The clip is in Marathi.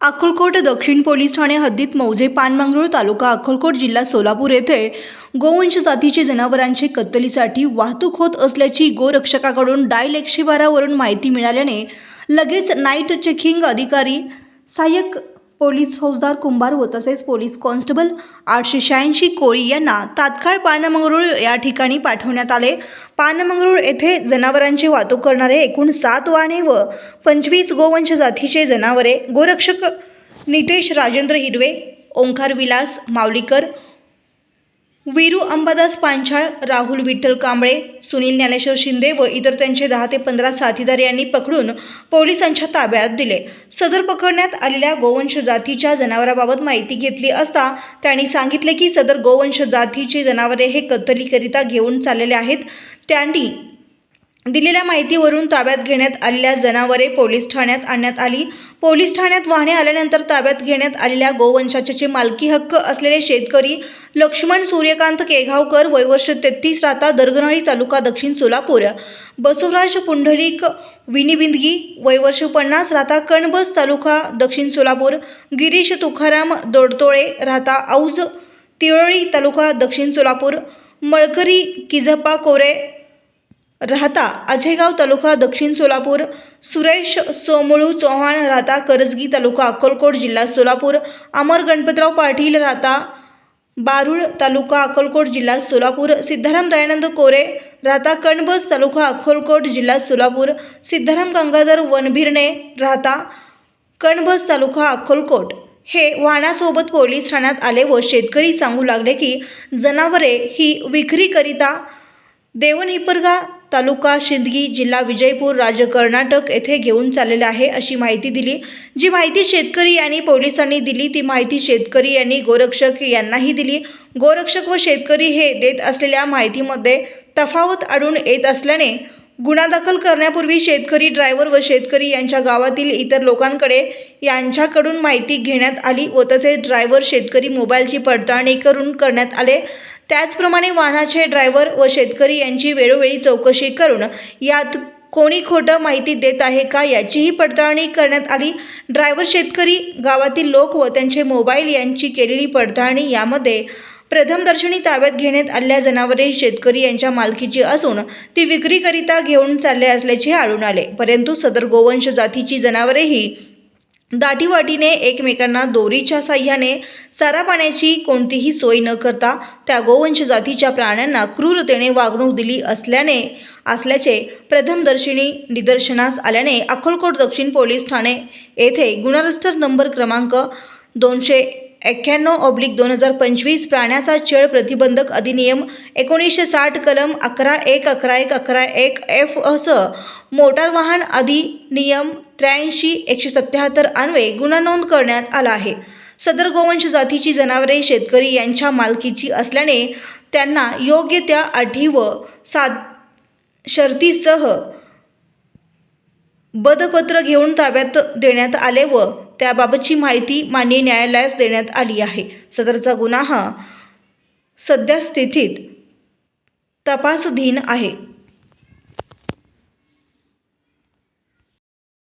अक्कलकोट दक्षिण पोलीस ठाणे हद्दीत मौजे पानमंगरूळ तालुका अक्कलकोट जिल्हा सोलापूर येथे गोवंश जातीचे जनावरांचे कत्तलीसाठी वाहतूक होत असल्याची गोरक्षकाकडून डायल एकशे बारावरून माहिती मिळाल्याने लगेच नाईट चेकिंग अधिकारी सहाय्यक पोलीस फौजदार कुंभार व तसेच पोलीस कॉन्स्टेबल आठशे शहाऐंशी कोळी यांना तात्काळ पानमंगरूळ या ठिकाणी पाठवण्यात आले. पानमंगरूळ येथे जनावरांची वाहतूक करणारे एकूण सात वाहने व पंचवीस गोवंश जातीचे जनावरे. गोरक्षक नितेश राजेंद्र हिरवे ओंकार विलास मावलीकर वीरू अंबादास पांचाळ राहुल विठ्ठल कांबळे सुनील ज्ञानेश्वर शिंदे व इतर त्यांचे दहा ते पंधरा साथीदार यांनी पकडून पोलिसांच्या ताब्यात दिले. सदर पकडण्यात आलेल्या गोवंश जातीच्या जनावराबाबत माहिती घेतली असता त्यांनी सांगितले की सदर गोवंश जातीचे जनावरे हे कत्तलीकरिता घेऊन चाललेले आहेत. त्यांनी दिलेल्या माहितीवरून ताब्यात घेण्यात आलेल्या जनावरे पोलीस ठाण्यात आणण्यात आली. पोलीस ठाण्यात वाहने आल्यानंतर ताब्यात घेण्यात आलेल्या गोवंशाचे मालकी हक्क असलेले शेतकरी लक्ष्मण सूर्यकांत केघावकर वयवर्ष तेहतीस राहता दरगणाळी तालुका दक्षिण सोलापूर. बसवराज पुंडलिक विनिबिंदगी वयवर्ष पन्नास राहता कणबस तालुका दक्षिण सोलापूर. गिरीश तुकाराम दोडतोळे राहता औज तिळोळी तालुका दक्षिण सोलापूर. मळकरी किझप्पा कोरे राहता अजयगाव तालुका दक्षिण सोलापूर सुरेश सोमळू चव्हाण राहता करजगी तालुका अक्कलकोट जिल्हा सोलापूर अमर गणपतराव पाटील राहता बारूळ तालुका अक्कलकोट जिल्हा सोलापूर सिद्धाराम दयानंद कोरे राहता कणबस तालुका अक्कलकोट जिल्हा सोलापूर सिद्धाराम गंगाधर वनभिरणे राहता कणबस तालुका अक्कलकोट. हे वाहनासोबत पोलीस ठाण्यात आले व शेतकरी सांगू लागले की जनावरे ही विक्रीकरिता देवनिपरगा तालुका शिंदगी जिल्हा विजयपूर राज्य कर्नाटक येथे घेऊन चाललेले आहे अशी माहिती दिली. जी माहिती शेतकरी यांनी पोलिसांनी दिली ती माहिती शेतकरी यांनी गोरक्षक यांनाही दिली. गोरक्षक व शेतकरी हे देत असलेल्या माहितीमध्ये तफावत आढळून येत असल्याने गुन्हा दाखल करण्यापूर्वी शेतकरी ड्रायव्हर व शेतकरी यांच्या गावातील इतर लोकांकडे यांच्याकडून माहिती घेण्यात आली व तसेच ड्रायव्हर शेतकरी मोबाईलची पडताळणी करून करण्यात आले. त्याचप्रमाणे वाहनाचे ड्रायव्हर व शेतकरी यांची वेळोवेळी चौकशी करून यात कोणी खोटं माहिती देत आहे का याचीही पडताळणी करण्यात आली. ड्रायव्हर शेतकरी गावातील लोक व त्यांचे मोबाईल यांची केलेली पडताळणी यामध्ये प्रथमदर्शनी ताब्यात घेण्यात आलेल्या जनावरे शेतकरी यांच्या मालकीची असून ती विक्रीकरिता घेऊन चालले असल्याचे आढळून आले. परंतु सदर गोवंश जातीची जनावरेही दाटीवाटीने एकमेकांना दोरीच्या साह्याने चारा पाण्याची कोणतीही सोय न करता त्या गोवंश जातीच्या प्राण्यांना क्रूरतेने वागणूक दिली असल्याने असल्याचे प्रथमदर्शिनी निदर्शनास आल्याने अक्कलकोट दक्षिण पोलीस ठाणे येथे गुणरस्तर नंबर क्रमांक दोनशे एक्क्याण्णव ऑब्लिक दोन हजार पंचवीस प्राण्याचा छळ प्रतिबंधक अधिनियम एकोणीसशे साठ कलम अकरा एक अकरा एक अकरा एक एफ असं मोटार वाहन अधिनियम त्र्याऐंशी एकशे सत्याहत्तर अन्वये गुन्हा नोंद करण्यात आला आहे. सदर गोवंश जातीची जनावरे शेतकरी यांच्या मालकीची असल्याने त्यांना योग्य त्या अटी व साध शर्तीसह बदपत्र घेऊन ताब्यात देण्यात आले व त्याबाबतची माहिती मान्य न्यायालयास देण्यात आली आहे. सदरचा गुन्हा हा सद्यस्थितीत तपासधीन आहे.